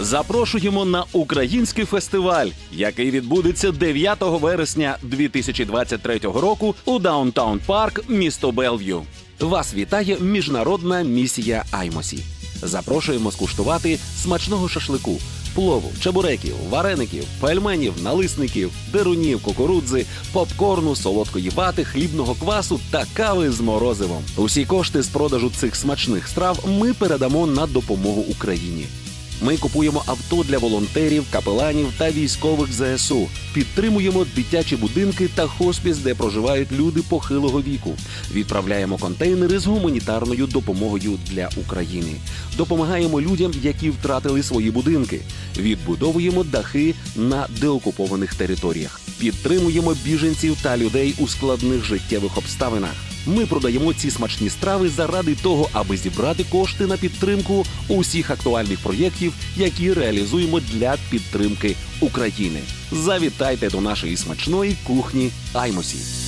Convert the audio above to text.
Запрошуємо на український фестиваль, який відбудеться 9 вересня 2023 року у Даунтаун Парк, місто Белв'ю. Вас вітає міжнародна місія Аймосі. Запрошуємо скуштувати смачного шашлику, плову, чебуреків, вареників, пельменів, налисників, дерунів, кукурудзи, попкорну, солодкої вати, хлібного квасу та кави з морозивом. Усі кошти з продажу цих смачних страв ми передамо на допомогу Україні. Ми купуємо авто для волонтерів, капеланів та військових ЗСУ. Підтримуємо дитячі будинки та хоспіс, де проживають люди похилого віку. Відправляємо контейнери з гуманітарною допомогою для України. Допомагаємо людям, які втратили свої будинки. Відбудовуємо дахи на деокупованих територіях. Підтримуємо біженців та людей у складних життєвих обставинах. Ми продаємо ці смачні страви заради того, аби зібрати кошти на підтримку усіх актуальних проєктів, які реалізуємо для підтримки України. Завітайте до нашої смачної кухні Аймосі.